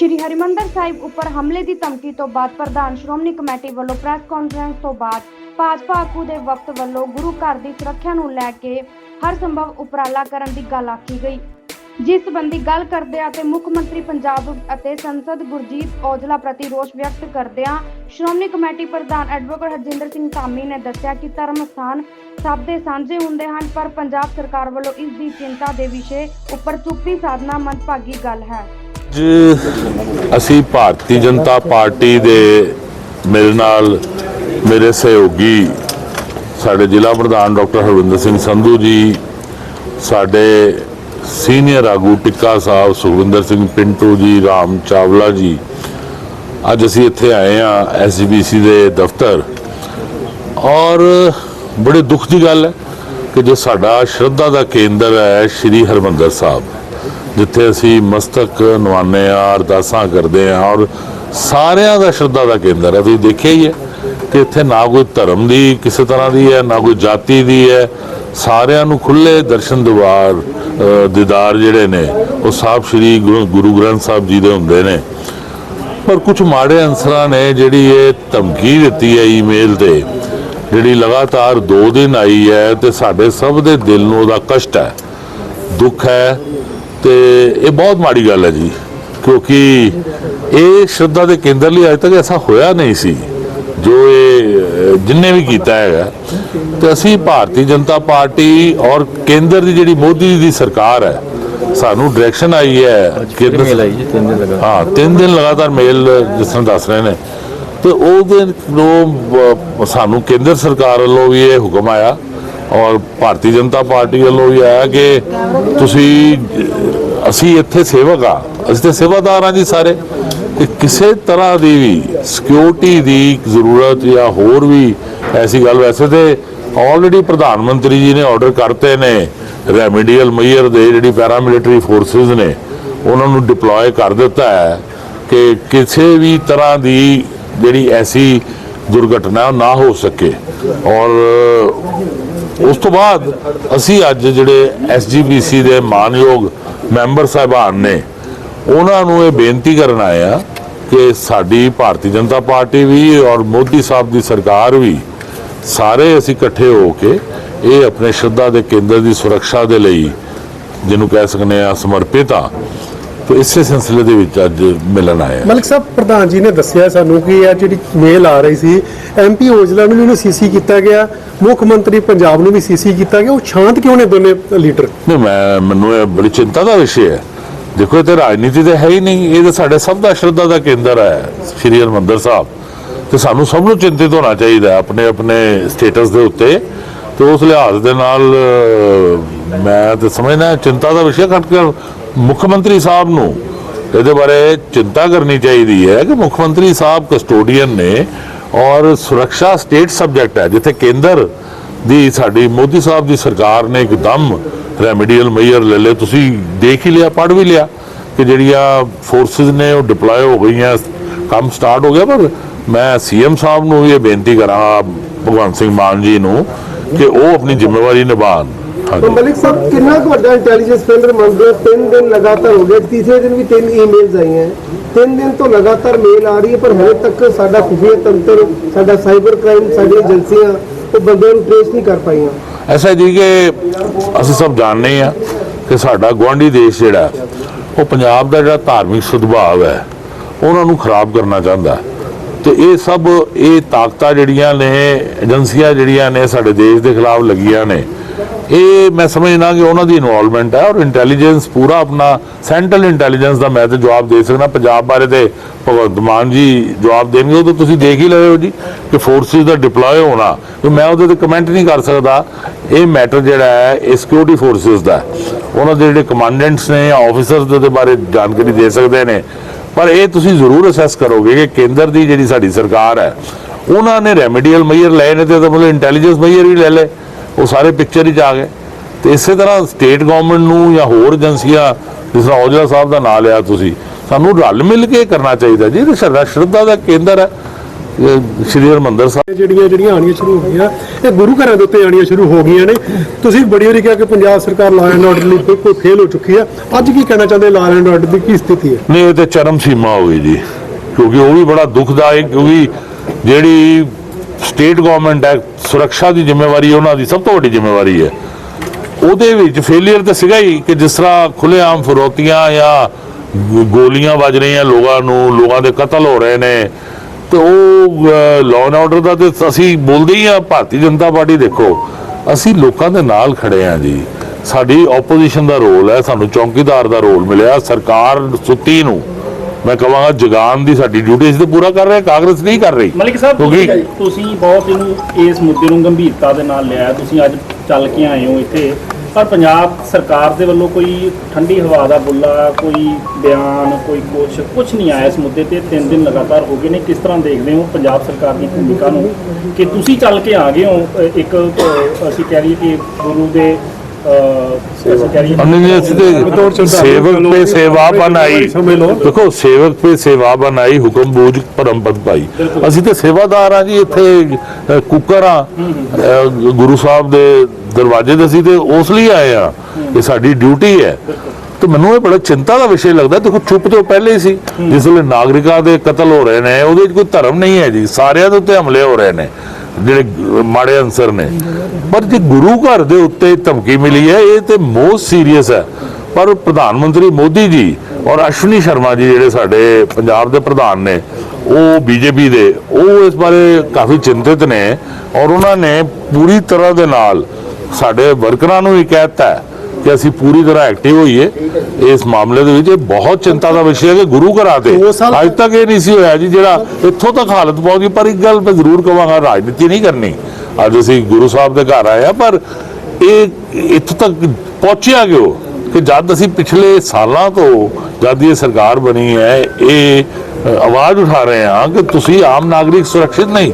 ਸ਼੍ਰੀ ਹਰਿਮੰਦਰ ਸਾਹਿਬ ਉੱਪਰ ਹਮਲੇ ਦੀ ਧਮਕੀ ਤੋਂ ਬਾਅਦ ਪ੍ਰਧਾਨ ਸ਼੍ਰੋਮਣੀ ਕਮੇਟੀ ਵੱਲੋਂ ਪ੍ਰੈਸ ਕਾਨਫਰੰਸ ਤੋਂ ਬਾਅਦ ਭਾਜਪਾ ਆਗੂ ਦੇ ਵਕਤ ਵੱਲੋਂ ਗੁਰੂ ਘਰ ਦੀ ਸੁਰੱਖਿਆ ਨੂੰ ਲੈ ਕੇ ਹਰ ਸੰਭਵ ਉਪਰਾਲਾ ਕਰਨ ਦੀ ਗੱਲ ਆਖੀ ਗਈ। ਜਿਸ ਸੰਬੰਧੀ ਗੱਲ ਕਰਦੇ ਅਤੇ ਮੁੱਖ ਮੰਤਰੀ ਪੰਜਾਬ ਅਤੇ ਸੰਸਦ ਗੁਰਜੀਤ ਔਜਲਾ ਪ੍ਰਤੀ ਰੋਸ ਵਿਅਕਤ ਕਰਦਿਆਂ ਸ਼੍ਰੋਮਣੀ ਕਮੇਟੀ ਪ੍ਰਧਾਨ ਐਡਵੋਕੇਟ ਹਰਜਿੰਦਰ ਸਿੰਘ ਧਾਮੀ ਨੇ ਦੱਸਿਆ ਕਿ ਧਰਮ ਸਥਾਨ ਸਭ ਦੇ ਸਾਂਝੇ ਹੁੰਦੇ ਹਨ, ਪਰ ਪੰਜਾਬ ਸਰਕਾਰ ਵੱਲੋਂ ਇਸ ਦੀ ਚਿੰਤਾ ਦੇ ਵਿਸ਼ੇ ਉੱਪਰ ਚੁੱਪੀ ਸਾਧਨਾ ਮੰਦਭਾਗੀ ਗੱਲ ਹੈ। ਅੱਜ ਅਸੀਂ ਭਾਰਤੀ ਜਨਤਾ ਪਾਰਟੀ ਦੇ ਮੇਰੇ ਨਾਲ ਮੇਰੇ ਸਹਿਯੋਗੀ ਸਾਡੇ ਜ਼ਿਲ੍ਹਾ ਪ੍ਰਧਾਨ ਡਾਕਟਰ ਹਰਵਿੰਦਰ ਸਿੰਘ ਸੰਧੂ ਜੀ, ਸਾਡੇ ਸੀਨੀਅਰ ਆਗੂ ਟਿੱਕਾ ਸਾਹਿਬ ਸੁਖਵਿੰਦਰ ਸਿੰਘ ਪਿੰਟੂ ਜੀ, ਰਾਮ ਚਾਵਲਾ ਜੀ। ਅੱਜ ਅਸੀਂ ਇੱਥੇ ਆਏ ਆ ਐਸਜੀਬੀਸੀ ਦੇ ਦਫ਼ਤਰ। ਔਰ ਬੜੇ ਦੁੱਖ ਦੀ ਗੱਲ ਹੈ ਕਿ ਜੋ ਸਾਡਾ ਸ਼ਰਧਾ ਦਾ ਕੇਂਦਰ ਹੈ, ਸ਼੍ਰੀ ਹਰਮੰਦਰ ਸਾਹਿਬ। ਜਿੱਥੇ ਅਸੀਂ ਮਸਤਕ ਨਵਾਉਂਦੇ ਆ, ਅਰਦਾਸਾਂ ਕਰਦੇ ਆ ਔਰ ਸਾਰਿਆਂ ਦਾ ਸ਼ਰਧਾ ਦਾ ਕੇਂਦਰ ਹੈ। ਤੁਸੀਂ ਦੇਖਿਆ ਹੀ ਹੈ ਕਿ ਇੱਥੇ ਨਾ ਕੋਈ ਧਰਮ ਦੀ ਕਿਸੇ ਤਰ੍ਹਾਂ ਦੀ ਹੈ, ਨਾ ਕੋਈ ਜਾਤੀ ਦੀ ਹੈ। ਸਾਰਿਆਂ ਨੂੰ ਖੁੱਲੇ ਦਰਸ਼ਨ ਦੀਵਾਰ ਦੀਦਾਰ ਜਿਹੜੇ ਨੇ, ਉਹ ਸਾਹਿਬ ਸ਼੍ਰੀ ਗੁਰੂ ਗ੍ਰੰਥ ਸਾਹਿਬ ਜੀ ਦੇ ਹੁੰਦੇ ਨੇ। ਪਰ ਕੁਝ ਮਾੜੇ ਅਨਸਰਾਂ ਨੇ ਜਿਹੜੀ ਇਹ ਧਮਕੀ ਦਿੱਤੀ ਹੈ ਈਮੇਲ ਤੇ, ਜਿਹੜੀ ਲਗਾਤਾਰ 2 ਦਿਨ ਆਈ ਹੈ ਤੇ ਸਾਡੇ ਸਭ ਦੇ ਦਿਲ ਨੂੰ ਉਹਦਾ ਕਸ਼ਟ ਹੈ। ਦੁੱਖ ਹੈ ਤੇ ਇਹ ਬਹੁਤ ਮਾੜੀ ਗੱਲ ਹੈ ਜੀ ਕਿਉਂਕਿ ਇਹ ਸ਼ਰਧਾ ਦੇ ਕੇਂਦਰ ਲਈ ਅਜੇ ਤੱਕ ਐਸਾ ਹੋਇਆ ਨਹੀਂ ਸੀ ਜੋ ਇਹ ਜਿੰਨੇ ਵੀ ਕੀਤਾ ਹੈਗਾ। ਤੇ ਅਸੀਂ ਭਾਰਤੀ ਜਨਤਾ ਪਾਰਟੀ ਔਰ ਕੇਂਦਰ ਦੀ ਜਿਹੜੀ ਮੋਦੀ ਦੀ ਸਰਕਾਰ ਹੈ ਸਾਨੂੰ ਡਾਇਰੈਕਸ਼ਨ ਆਈ ਹੈ ਕੇਂਦਰ ਮੇਲ ਆਈ ਜੀ? ਤਿੰਨ ਦਿਨ ਲਗਾ ਹਾਂ ਤਿੰਨ ਦਿਨ ਲਗਾਤਾਰ ਮੇਲ ਜਿਸ ਤਰ੍ਹਾਂ ਦੱਸ ਰਹੇ ਨੇ। ਤੇ ਉਹਦੇ ਨੂੰ ਸਾਨੂੰ ਕੇਂਦਰ ਸਰਕਾਰ ਵੱਲੋਂ ਵੀ ਇਹ ਹੁਕਮ ਆਇਆ ਔਰ ਭਾਰਤੀ ਜਨਤਾ ਪਾਰਟੀ ਵੱਲੋਂ ਵੀ ਆਇਆ ਕਿ ਤੁਸੀਂ, ਅਸੀਂ ਇੱਥੇ ਸੇਵਕ ਆ। ਅਸੀਂ ਤੇ ਸੇਵਾਦਾਰ ਆ ਜੀ ਸਾਰੇ। ਕਿ ਕਿਸੇ ਤਰ੍ਹਾਂ ਦੀ ਵੀ ਸਿਕਿਉਰਿਟੀ ਦੀ ਜ਼ਰੂਰਤ ਜਾਂ ਹੋਰ ਵੀ ਐਸੀ ਗੱਲ, ਵੈਸੇ ਤੇ ਆਲਰੇਡੀ ਪ੍ਰਧਾਨ ਮੰਤਰੀ ਜੀ ਨੇ ਆਰਡਰ ਕਰਤੇ ਨੇ ਰੈਮੀਡੀਅਲ ਮਈਅਰ ਦੇ ਜਿਹੜੀ ਪੈਰਾਮਿਲਟਰੀ ਫੋਰਸਸ ਨੇ, ਉਹਨਾਂ ਨੂੰ ਡਿਪਲੋਏ ਕਰ ਦਿੱਤਾ ਹੈ ਕਿ ਕਿਸੇ ਵੀ ਤਰ੍ਹਾਂ ਦੀ ਜਿਹੜੀ ਐਸੀ ਦੁਰਘਟਨਾ ਨਾ ਹੋ ਸਕੇ। ਔਰ ਉਸ ਤੋਂ ਬਾਅਦ ਅਸੀਂ ਅੱਜ ਜਿਹੜੇ ਐਸਜੀਪੀਸੀ ਦੇ ਮਾਨਯੋਗ ਮੈਂਬਰ ਸਾਹਿਬਾਨ ਨੇ, ਉਹਨਾਂ ਨੂੰ ਇਹ ਬੇਨਤੀ ਕਰਨ ਆਏ ਆ ਕਿ ਸਾਡੀ ਭਾਰਤੀ ਜਨਤਾ ਪਾਰਟੀ ਵੀ ਔਰ ਮੋਦੀ ਸਾਹਿਬ ਦੀ ਸਰਕਾਰ ਵੀ ਸਾਰੇ ਅਸੀਂ ਇਕੱਠੇ ਹੋ ਕੇ ਇਹ ਆਪਣੇ ਸ਼ਰਧਾ ਦੇ ਕੇਂਦਰ ਦੀ ਸੁਰੱਖਿਆ ਦੇ ਲਈ ਜਿਹਨੂੰ ਕਹਿ ਸਕਨੇ ਆ ਸਮਰਪਿਤ ਆ ਤੇ ਇਸੇ ਸਿਲਸਿਲੇ ਦੇ ਵਿੱਚ ਅੱਜ ਮਿਲਣ ਆਏ ਮਲਿਕ ਸਾਹਿਬ ਪ੍ਰਧਾਨ ਜੀ ਨੇ ਦੱਸਿਆ ਸਾਨੂੰ ਕਿ ਇਹ ਜਿਹੜੀ ਮੇਲ ਆ ਰਹੀ ਸੀ ਐਮਪੀ ਔਜਲਾ ਨੂੰ ਵੀ ਉਹਨੂੰ ਸੀਸੀ ਕੀਤਾ ਗਿਆ ਮੁੱਖ ਮੰਤਰੀ ਪੰਜਾਬ ਨੂੰ ਵੀ ਸੀਸੀ ਕੀਤਾ ਗਿਆ ਉਹ ਸ਼ਾਂਤ ਕਿਉਂ ਨੇ ਦੋਨੇ ਲੀਡਰ? ਨਹੀਂ ਮੈਂ ਮੈਨੂੰ ਇਹ ਬੜੀ ਚਿੰਤਾ ਦਾ ਵਿਸ਼ੇ ਹੈ। ਦੇਖੋ ਇਹ ਤੇ ਰਾਜਨੀਤੀ ਤੇ ਹੈ ਹੀ ਨਹੀਂ ਇਹ ਤਾਂ ਸਾਡੇ ਸਭ ਦਾ ਸ਼ਰਧਾ ਦਾ ਕੇਂਦਰ ਹੈ ਸ਼੍ਰੀ ਹਰਿਮੰਦਰ ਸਾਹਿਬ। ਤੇ ਸਾਨੂੰ ਸਭ ਨੂੰ ਚਿੰਤਿਤ ਹੋਣਾ ਚਾਹੀਦਾ ਆਪਣੇ ਆਪਣੇ ਸਟੇਟਸ ਦੇ ਉੱਤੇ। ਤੇ ਉਸ ਲਿਹਾਜ਼ ਦੇ ਨਾਲ ਮੈਂ ਤਾਂ ਸਮਝਦਾ ਚਿੰਤਾ ਦਾ ਵਿਸ਼ਾ ਘੱਟ ਕੇ ਮੁੱਖ ਮੰਤਰੀ ਸਾਹਿਬ ਨੂੰ ਇਹਦੇ ਬਾਰੇ ਚਿੰਤਾ ਕਰਨੀ ਚਾਹੀਦੀ ਹੈ ਕਿ ਮੁੱਖ ਮੰਤਰੀ ਸਾਹਿਬ ਕਸਟੋਡੀਅਨ ਨੇ ਔਰ ਸੁਰੱਖਿਆ ਸਟੇਟ ਸਬਜੈਕਟ ਹੈ, ਜਿੱਥੇ ਕੇਂਦਰ ਦੀ ਸਾਡੀ ਮੋਦੀ ਸਾਹਿਬ ਦੀ ਸਰਕਾਰ ਨੇ ਇੱਕਦਮ ਰੈਮੀਡੀਅਲ ਮੇਅਰ ਲੈ ਲਏ। ਤੁਸੀਂ ਦੇਖ ਹੀ ਲਿਆ, ਪੜ੍ਹ ਵੀ ਲਿਆ ਕਿ ਜਿਹੜੀਆਂ ਫੋਰਸਸ ਨੇ ਉਹ ਡਿਪਲੋਏ ਹੋ ਗਈਆਂ, ਕੰਮ ਸਟਾਰਟ ਹੋ ਗਿਆ, ਪਰ ਮੈਂ ਸੀਐਮ ਸਾਹਿਬ ਨੂੰ ਵੀ ਇਹ ਬੇਨਤੀ ਕਰਾਂ, ਭਗਵੰਤ ਸਿੰਘ ਮਾਨ ਜੀ ਨੂੰ, ਕਿ ਉਹ ਆਪਣੀ ਜ਼ਿੰਮੇਵਾਰੀ ਨਿਭਾਉਣ। ਹਾਂਜੀ। ਮਲਿਕ ਸਾਹਿਬ ਕਿੰਨਾ ਕੁ ਵੱਡਾ ਇੰਟੈਲੀਜੈਂਸ ਫੇਲਰ ਮੰਨਦੇ ਹੋ? ਤਿੰਨ ਦਿਨ ਲਗਾਤਾਰ ਹੋ ਗਏ ਤੀਸਰੇ ਦਿਨ ਵੀ ਤਿੰਨ ਈਮੇਲਸ ਆਈਆਂ। ਤਿੰਨ ਦਿਨ ਤੋਂ ਲਗਾਤਾਰ ਮੇਲ ਆ ਰਹੀ ਹੈ ਪਰ ਹਲੇ ਤੱਕ ਸਾਡਾ ਖੁਫੀਆ ਤੰਤਰ ਸਾਡਾ ਸਾਈਬਰ ਕ੍ਰਾਈਮ ਸਾਡੀਆਂ ਏਜੰਸੀਆਂ ਉਹ ਬੰਦਿਆਂ ਨੂੰ ਟ੍ਰੇਸ ਨਹੀਂ ਕਰ ਪਾਈਆਂ। ਐਸਾ ਜੀ ਕਿ ਅਸੀਂ ਸਭ ਜਾਣਦੇ ਆ ਕਿ ਸਾਡਾ ਗੁਆਂਢੀ ਦੇਸ਼ ਜਿਹੜਾ ਹੈ, ਉਹ ਪੰਜਾਬ ਦਾ ਜਿਹੜਾ ਧਾਰਮਿਕ ਸੁਭਾਅ ਹੈ ਉਹਨਾਂ ਨੂੰ ਖਰਾਬ ਕਰਨਾ ਚਾਹੁੰਦਾ ਹੈ। ਤੇ ਇਹ ਸਭ ਇਹ ਤਾਕਤਾਂ ਜਿਹੜੀਆਂ ਨੇ ਏਜੰਸੀਆਂ ਜਿਹੜੀਆਂ ਨੇ ਸਾਡੇ ਦੇਸ਼ ਦੇ ਖਿਲਾਫ ਲੱਗੀਆਂ ਨੇ ਇਹ ਮੈਂ ਸਮਝਦਾ ਕਿ ਉਹਨਾਂ ਦੀ ਇਨਵੋਲਵਮੈਂਟ ਹੈ ਔਰ ਇੰਟੈਲੀਜੈਂਸ ਪੂਰਾ ਆਪਣਾ ਸੈਂਟਰਲ ਇੰਟੈਲੀਜੈਂਸ ਦਾ ਮੈਂ ਤੇ ਜਵਾਬ ਦੇ ਸਕਦਾ। ਪੰਜਾਬ ਬਾਰੇ ਤੇ ਭਗਵੰਤ ਮਾਨ ਜੀ ਜਵਾਬ ਦੇਣਗੇ, ਉਹ ਤਾਂ ਤੁਸੀਂ ਦੇਖ ਹੀ ਲਏ ਹੋ ਜੀ ਕਿ ਫੋਰਸਿਸ ਦਾ ਡਿਪਲੋਏ ਹੋਣਾ। ਤੇ ਮੈਂ ਉਹਦੇ ਤੇ ਕਮੈਂਟ ਨਹੀਂ ਕਰ ਸਕਦਾ। ਇਹ ਮੈਟਰ ਜਿਹੜਾ ਹੈ, ਇਹ ਸਿਕਿਉਰਿਟੀ ਫੋਰਸਿਸ ਦਾ ਉਹਨਾਂ ਦੇ ਜਿਹੜੇ ਕਮਾਂਡੈਂਟਸ ਨੇ ਜਾਂ ਆਫੀਸਰਸ ਦੇ ਉਹਦੇ ਬਾਰੇ ਜਾਣਕਾਰੀ ਦੇ ਸਕਦੇ ਨੇ। ਪਰ ਇਹ ਤੁਸੀਂ ਜ਼ਰੂਰ ਅਸੈਸ ਕਰੋਗੇ ਕਿ ਕੇਂਦਰ ਦੀ ਜਿਹੜੀ ਸਾਡੀ ਸਰਕਾਰ ਹੈ, ਉਹਨਾਂ ਨੇ ਰੈਮੀਡੀਅਲ ਮੇਅਰ ਲਏ ਨੇ ਤੇ ਉਹਦਾ ਮਤਲਬ ਇੰਟੈਲੀਜੈਂਸ ਮੇਅਰ ਵੀ ਲੈ ਲਏ। ਉਹ ਸਾਰੇ ਪਿਕਚਰ ਵਿੱਚ ਆ ਗਏ। ਤੇ ਇਸੇ ਤਰ੍ਹਾਂ ਸਟੇਟ ਗਵਰਨਮੈਂਟ ਨੂੰ ਜਾਂ ਹੋਰ ਏਜੰਸੀਆਂ ਜਿਸ ਤਰ੍ਹਾਂ ਔਜਲਾ ਸਾਹਿਬ ਦਾ ਨਾਮ ਲਿਆ ਤੁਸੀਂ ਸਾਨੂੰ ਰਲ ਮਿਲ ਕੇ ਕਰਨਾ ਚਾਹੀਦਾ ਜੀ। ਇਹ ਸ਼ਰਧਾ ਦਾ ਕੇਂਦਰ ਹੈ। ਸ਼੍ਰੀ ਹਰਿਮੰਦਰ ਸਾਹਿਬ। ਜਿਹੜੀਆਂ ਜਿਹੜੀਆਂ ਆਣੀਆਂ ਸ਼ੁਰੂ ਹੋ ਗਈਆਂ ਇਹ ਗੁਰੂ ਘਰਾਂ ਦੇ ਉੱਤੇ ਆਣੀਆਂ ਸ਼ੁਰੂ ਹੋ ਗਈਆਂ ਨੇ। ਤੁਸੀਂ ਬੜੀ ਵਾਰੀ ਕਿਹਾ ਕਿ ਪੰਜਾਬ ਸਰਕਾਰ ਲਾਅ ਐਂਡ ਆਰਡਰ ਲਈ ਬਿਲਕੁਲ ਫੇਲ ਹੋ ਚੁੱਕੀ ਹੈ। ਅੱਜ ਕੀ ਕਹਿਣਾ ਚਾਹੁੰਦੇ ਲਾਅ ਐਂਡ ਆਰਡਰ ਦੀ ਕੀ ਸਥਿਤੀ ਹੈ? ਨਹੀਂ ਇਹ ਤੇ ਚਰਮ ਸੀਮਾ ਹੋ ਗਈ ਜੀ। ਕਿਉਂਕਿ ਉਹ ਵੀ ਬੜਾ ਦੁਖਦਾਇਕ ਕਿਉਂਕਿ ਜਿਹੜੀ ਸਟੇਟ ਗਵਰਨਮੈਂਟ ਹੈ ਸੁਰੱਖਿਆ ਦੀ ਜ਼ਿੰਮੇਵਾਰੀ ਉਹਨਾਂ ਦੀ ਸਭ ਤੋਂ ਵੱਡੀ ਜ਼ਿੰਮੇਵਾਰੀ ਹੈ। ਉਹਦੇ ਵਿੱਚ ਫੇਲਿਅਰ ਤਾਂ ਸੀਗਾ ਹੀ ਕਿ ਜਿਸ ਤਰ੍ਹਾਂ ਖੁੱਲੇਆਮ ਫਰੋਤੀਆਂ ਜਾਂ ਗੋਲੀਆਂ ਵੱਜ ਰਹੀਆਂ ਲੋਕਾਂ ਨੂੰ, ਲੋਕਾਂ ਦੇ ਕਤਲ ਹੋ ਰਹੇ ਨੇ। ਤੇ ਉਹ ਲਾਅ ਐਂਡ ਆਰਡਰ ਦਾ ਤੇ ਅਸੀਂ ਬੋਲਦੇ ਹੀ ਆ ਭਾਰਤੀ ਜਨਤਾ ਪਾਰਟੀ ਦੇਖੋ, ਅਸੀਂ ਲੋਕਾਂ ਦੇ ਨਾਲ ਖੜੇ ਆ ਜੀ। ਸਾਡੀ ਆਪੋਜੀਸ਼ਨ ਦਾ ਰੋਲ ਹੈ, ਸਾਨੂੰ ਚੌਕੀਦਾਰ ਦਾ ਰੋਲ ਮਿਲਿਆ, ਸਰਕਾਰ ਸੁੱਤੀ ਨੂੰ। ਮੈਂ ਕਹਾਂਗਾ ਜਗਾਨ ਦੀ ਸਾਡੀ ਡਿਊਟੀ ਅਸੀਂ ਤੇ ਪੂਰਾ ਕਰ ਰਹੇ ਕਾਂਗਰਸ ਨਹੀਂ ਕਰ ਰਹੀ। ਮਲਿਕ ਸਾਹਿਬ ਕਿਉਂਕਿ ਤੁਸੀਂ- ਬਹੁਤ ਇਹਨੂੰ ਇਸ ਮੁੱਦੇ ਨੂੰ ਗੰਭੀਰਤਾ ਦੇ ਨਾਲ ਲਿਆ ਤੁਸੀਂ ਅੱਜ ਚੱਲ ਕੇ ਆਏ ਹੋ ਇੱਥੇ। ਪਰ ਪੰਜਾਬ ਸਰਕਾਰ ਦੇ ਵੱਲੋਂ ਕੋਈ ਠੰਡੀ ਹਵਾ ਦਾ ਬੁੱਲਾ ਕੋਈ ਬਿਆਨ ਕੋਈ ਕੁਛ ਕੁਛ ਨਹੀਂ ਆਇਆ ਇਸ ਮੁੱਦੇ ਤੇ। ਤਿੰਨ ਦਿਨ ਲਗਾਤਾਰ ਹੋ ਗਏ ਨੇ। ਕਿਸ ਤਰ੍ਹਾਂ ਦੇਖਦੇ ਹੋ ਪੰਜਾਬ ਸਰਕਾਰ ਦੀ ਭੂਮਿਕਾ ਨੂੰ? ਕਿ ਤੁਸੀਂ ਚੱਲ ਕੇ ਆ ਗਏ ਹੋ। ਇੱਕ ਅਸੀਂ ਕਹਿ ਲਈਏ ਕਿ ਗੁਰੂ ਦੇ ਅ, ਅਸੀਂ ਕਹਿ ਲਈਏ हमने ਅਸੀਂ ਤੇ ਸੇਵਕ पे ਸੇਵਾ ਬਣਾਈ ਸਮਝ ਲਓ। ਦੇਖੋ ਸੇਵਕ पे ਸੇਵਾ ਬਣਾਈ ਹੁਕਮ ਬੂਝ ਪਰਮ ਪਦ ਪਾਈ ਅਸੀਂ ਤੇ ਸੇਵਾਦਾਰ ਆ ਜੀ ਇੱਥੇ ਅ, ਕੁੱਕਰ ਆ ਅ, ਗੁਰੂ ਸਾਹਿਬ ਦੇ ਦਰਵਾਜ਼ੇ ਤੇ ਅਸੀਂ ਤੇ ਉਸ ਲਈ ਆਏ ਆ ਇਹ ਸਾਡੀ ਡਿਊਟੀ ਹੈ ਤੇ ਮੈਨੂੰ ਇਹ ਬੜਾ ਚਿੰਤਾ ਦਾ ਵਿਸ਼ੇ ਲੱਗਦਾ ਦੇਖੋ ਚੁੱਪ ਤੋਂ ਪਹਿਲੇ ਹੀ ਸੀ ਜਿਸ ਵੇਲੇ ਨਾਗਰਿਕਾਂ ਦੇ ਕਤਲ ਹੋ ਰਹੇ ਨੇ ਉਹਦੇ ਵਿੱਚ ਕੋਈ ਧਰਮ ਨਹੀਂ ਹੈ ਜੀ ਸਾਰਿਆਂ ਦੇ ਉੱਤੇ ਹਮਲੇ ਹੋ ਰਹੇ ਨੇ ਜਿਹੜੇ ਮਾੜੇ ਅਨਸਰ ਨੇ। ਪਰ ਜੇ ਗੁਰੂ ਘਰ ਦੇ ਉੱਤੇ ਧਮਕੀ ਮਿਲੀ ਹੈ, ਇਹ ਤੇ ਮੋਸਟ ਸੀਰੀਅਸ ਹੈ। ਪਰ ਪ੍ਰਧਾਨ ਮੰਤਰੀ ਮੋਦੀ ਜੀ ਔਰ ਅਸ਼ਵਨੀ ਸ਼ਰਮਾ ਜੀ ਜਿਹੜੇ ਸਾਡੇ ਪੰਜਾਬ ਦੇ ਪ੍ਰਧਾਨ ਨੇ, ਉਹ ਬੀਜੇਪੀ ਦੇ, ਉਹ ਇਸ ਬਾਰੇ ਕਾਫੀ ਚਿੰਤਿਤ ਨੇ ਔਰ ਉਹਨਾਂ ਨੇ ਪੂਰੀ ਤਰ੍ਹਾਂ ਦੇ ਨਾਲ ਸਾਡੇ ਵਰਕਰਾਂ ਨੂੰ ਵੀ ਕਹਿਤਾ ਹੈ ਕਿ ਅਸੀਂ ਪੂਰੀ ਤਰ੍ਹਾਂ ਐਕਟਿਵ ਹੋਈਏ ਇਸ ਮਾਮਲੇ ਦੇ ਵਿੱਚ ਇਹ ਬਹੁਤ ਚਿੰਤਾ ਦਾ ਵਿਸ਼ਾ ਹੈ ਕਿ ਗੁਰੂ ਘਰਾਂ ਤੇ ਅੱਜ ਤੱਕ ਇਹ ਨਹੀਂ ਸੀ ਹੋਇਆ ਜੀ ਜਿਹੜਾ ਇੱਥੋਂ ਤੱਕ ਹਾਲਤ ਪਹੁੰਚ ਗਈ ਪਰ ਇੱਕ ਗੱਲ ਮੈਂ ਜ਼ਰੂਰ ਕਹਾਂਗਾ ਰਾਜਨੀਤੀ ਨਹੀਂ ਕਰਨੀ। ਅੱਜ ਅਸੀਂ ਗੁਰੂ ਸਾਹਿਬ ਦੇ ਘਰ ਆਏ ਆ ਪਰ ਇਹ ਇੱਥੋਂ ਤੱਕ ਪਹੁੰਚਿਆ ਕਿਉਂ? ਕਿ ਜਦ ਅਸੀਂ ਪਿਛਲੇ ਸਾਲਾਂ ਤੋਂ ਜਦ ਇਹ ਸਰਕਾਰ ਬਣੀ ਹੈ ਇਹ ਆਵਾਜ਼ ਉਠਾ ਰਹੇ ਹਾਂ ਕਿ ਤੁਸੀਂ ਆਮ ਨਾਗਰਿਕ ਸੁਰੱਖਿਅਤ ਨਹੀਂ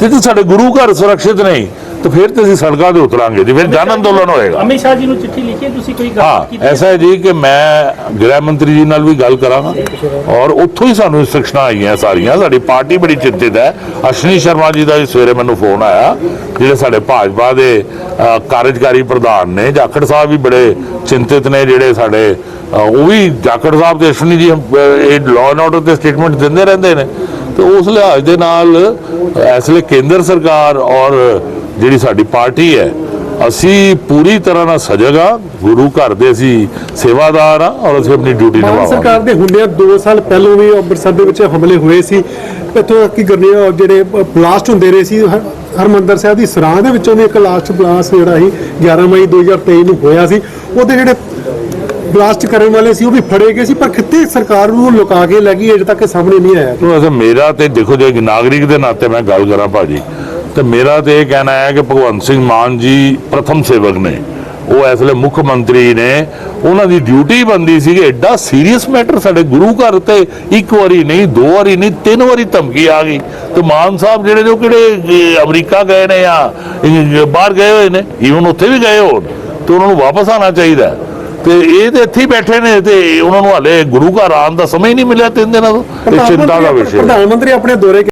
ਤੇ ਸਾਡੇ ਗੁਰੂ ਘਰ ਸੁਰੱਖਿਅਤ ਨਹੀਂ ਤਾਂ ਫਿਰ ਤੇ ਅਸੀਂ ਸੜਕਾਂ ਤੇ ਉਤਰਾਂਗੇ ਜੀ ਫਿਰ ਜਨ ਅੰਦੋਲਨ ਹੋਏਗਾ। ਅਮਿਤ ਸ਼ਾਹ ਜੀ ਨੂੰ ਚਿੱਠੀ ਲਿਖੀ ਤੁਸੀਂ ਕੋਈ ਗੱਲ ਹਾਂ ਕੀਤੀ ਐਸਾ ਹੈ ਜੀ ਕਿ ਮੈਂ ਗ੍ਰਹਿ ਮੰਤਰੀ ਜੀ ਨਾਲ ਵੀ ਗੱਲ ਕਰਾਂਗਾ ਔਰ ਉੱਥੋਂ ਹੀ ਸਾਨੂੰ ਇੰਸਟਰਕਸ਼ਨਾਂ ਆਈਆਂ ਸਾਰੀਆਂ ਸਾਡੀ ਪਾਰਟੀ ਬੜੀ ਚਿੰਤਿਤ ਹੈ। ਅਸ਼ਵਨੀ ਸ਼ਰਮਾ ਜੀ ਦਾ ਵੀ ਸਵੇਰੇ ਮੈਨੂੰ ਫੋਨ ਆਇਆ ਜਿਹੜੇ ਸਾਡੇ ਭਾਜਪਾ ਦੇ ਕਾਰਜਕਾਰੀ ਪ੍ਰਧਾਨ ਨੇ ਜਾਖੜ ਸਾਹਿਬ ਵੀ ਬੜੇ ਚਿੰਤਿਤ ਨੇ ਜਿਹੜੇ ਸਾਡੇ ਉਹ ਵੀ ਜਾਖੜ ਸਾਹਿਬ ਤੇ ਅਸ਼ਵਨੀ ਜੀ ਇਹ ਲਾਅ ਐਂਡ ਆਰਡਰ ਤੇ ਸਟੇਟਮੈਂਟ ਦਿੰਦੇ ਰਹਿੰਦੇ ਨੇ। ਤੇ ਉਸ ਲਿਹਾਜ਼ ਦੇ ਨਾਲ ਇਸ ਲਈ ਕੇਂਦਰ ਸਰਕਾਰ ਔਰ ਜਿਹੜੀ ਸਾਡੀ ਪਾਰਟੀ ਹੈ ਅਸੀਂ ਪੂਰੀ ਤਰ੍ਹਾਂ ਨਾਲ ਸਜਗ ਗੁਰੂ ਘਰ ਦੇ ਅਸੀਂ ਸੇਵਾਦਾਰ ਹਾਂ ਔਰ ਅਸੀਂ ਆਪਣੀ ਡਿਊਟੀ ਨਿਭਾਵਾਂਗੇ। ਸਰਕਾਰ ਦੇ ਹੁੰਦਿਆਂ 2 ਸਾਲ ਪਹਿਲਾਂ ਵੀ ਅੰਮ੍ਰਿਤਸਰ ਦੇ ਵਿੱਚ ਹਮਲੇ ਹੋਏ ਸੀ। ਇੱਥੋਂ ਤੱਕ ਕਿ ਗਰਨੇ ਜਿਹੜੇ ਬਲਾਸਟ ਹੁੰਦੇ ਰਹੇ ਸੀ। ਹਰ- ਹਰਮੰਦਰ ਸਾਹਿਬ ਦੀ ਸਰਾਂ ਦੇ ਵਿੱਚੋਂ ਵੀ ਇੱਕ ਲਾਸਟ ਬਲਾਸਟ ਜਿਹੜਾ ਸੀ 11 ਮਈ 2023 ਨੂੰ ਹੋਇਆ ਸੀ। ਉਹਦੇ ਜਿਹੜੇ ਬਲਾਸਟ ਕਰਨ ਵਾਲੇ ਸੀ ਉਹ ਵੀ ਫੜੇ ਗਏ ਸੀ। ਪਰ ਕਿਤੇ ਸਰਕਾਰ ਨੂੰ ਲੁਕਾ ਕੇ ਲੈ ਗਈ ਅਜੇ ਤੱਕ ਸਾਹਮਣੇ ਨਹੀਂ ਆਇਆ। ਮੇਰਾ ਤੇ ਦੇਖੋ ਜੇ ਇੱਕ ਨਾਗਰਿਕ ਦੇ ਨਾਤੇ ਮੈਂ ਗੱਲ ਕਰਾਂ ਭਾਜੀ ਤੇ ਮੇਰਾ ਤੇ ਇਹ ਕਹਿਣਾ ਹੈ ਕਿ ਭਗਵੰਤ ਸਿੰਘ ਮਾਨ ਜੀ ਪ੍ਰਥਮ ਸੇਵਕ ਨੇ। ਉਹ ਇਸ ਵੇਲੇ ਮੁੱਖ ਮੰਤਰੀ ਨੇ। ਉਹਨਾਂ ਦੀ ਡਿਊਟੀ ਬੰਦੀ ਸੀ ਕਿ ਐਡਾ ਸੀਰੀਅਸ ਮੈਟਰ ਸਾਡੇ ਗੁਰੂ ਘਰ ਤੇ ਇੱਕ ਵਾਰੀ ਨਹੀਂ ਦੋ ਵਾਰੀ ਨਹੀਂ ਤਿੰਨ ਵਾਰੀ ਧਮਕੀ ਆ ਗਈ। ਤੇ ਮਾਨ ਸਾਹਿਬ ਜਿਹੜੇ ਨੇ ਉਹ ਕਿਹੜੇ ਅਮਰੀਕਾ ਗਏ ਨੇ ਜਾਂ ਬਾਹਰ ਗਏ ਹੋਏ ਨੇ? ਈਵਨ ਉੱਥੇ ਵੀ ਗਏ ਹੋਣ। ਤੇ ਉਹਨਾਂ ਨੂੰ ਵਾਪਸ ਆਉਣਾ ਚਾਹੀਦਾ। ਤੇ ਇਹ ਤੇ ਇੱਥੇ ਬੈਠੇ ਨੇ ਤੇ ਉਹਨਾਂ ਨੂੰ ਹਾਲੇ ਗੁਰੂ ਘਰ ਆਉਣ ਦਾ ਸਮਾਂ ਹੀ ਨਹੀਂ ਮਿਲਿਆ ਤਿੰਨ ਦਿਨਾਂ ਤੋਂ। ਇਹ ਚਿੰਤਾ ਦਾ ਵਿਸ਼ਾ ਹੈ। ਪ੍ਰਧਾਨ ਮੰਤਰੀ ਆਪਣੇ ਦੌਰੇ